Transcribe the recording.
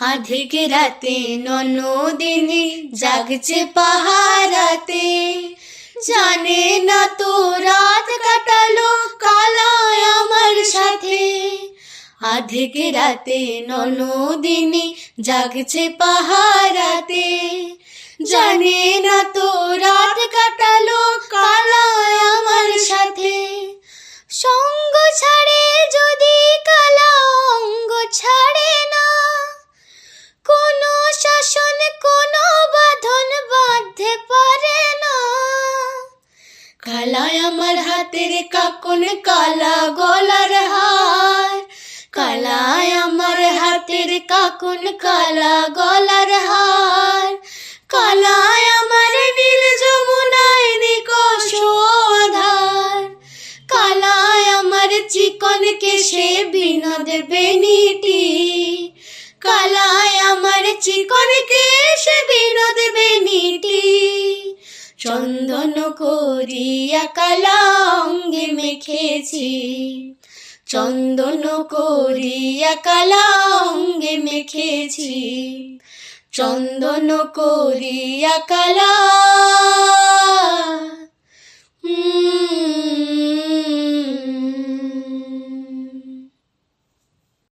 আধেক রাতে ননদিনী জাগছে পাহারাতে জানে না তো রাত কাটালো কালায় আমার সাথে আধেক রাতে ননদিনী জাগছে পাহারাতে জানে না তো রাত কাটালো কালায় আমার সাথে সঙ্গ কালায় আমার হাতের কাকন কালা গলার হার। কালায় আমার হাতের কাকন কালা গলার হার। কালায় আমার নীল যমুনায় নিকষ আধার। কালায় আমার চিকন কেশে বিনোদ বেনিটি কালায় চন্দন করিয়া কালা মেখেছি। চন্দন করিয়া কালা মেখেছি। চন্দন করিয়া কালা